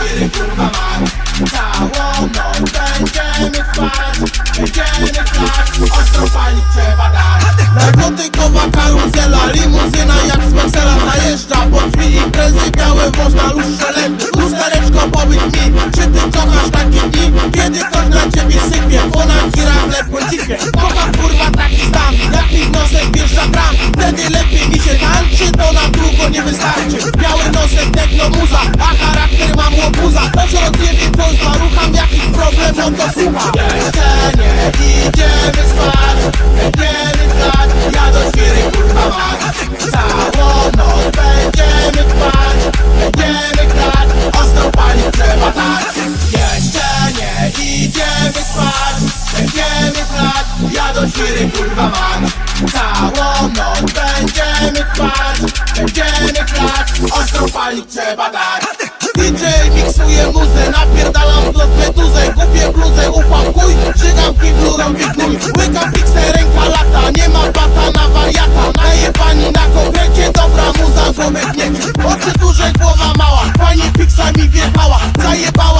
kiedy kurwa mam Całą noc będziemy spać Będziemy spać, ostro palić trzeba dać? Narkotykowa karuzela, limuzyna jak z wesela Zajeżdża pod drzwi imprezy białe można luz szelety Lustereczko powiedz mi, czy ty czekasz takie dni Kiedy ktoś na ciebie sypie, ponad girable płęcickie Kocham kurwa taki stan, jak mi nosek wjeżdża bram Wtedy lepiej mi się tańczy, to na długo nie wystarczy. Biały nosek, techno muza, a łobuza To co rozjebie, to z marucham, jakiś problem, no to słucha. Nie idziemy spać, będziemy grać Ja do świry kurwa mać Całą noc będziemy spać, będziemy grać Ostro palić trzeba tak. Jeszcze nie idziemy spać, będziemy grać Ja do świry kurwa mać Całą noc będziemy spać, będziemy grać Ostro palić trzeba tak DJ miksuje muzę Napierdalam blot meduzę Kupię bluzę, ufam kuj Żygam figurom i kuj Łykam piksę, ręka lata Nie ma bata na wariata. Najebani na konkrecie Dobra muza, złomek nie Oczy duże, głowa mała Pani piksa mi wjechała. Zajebała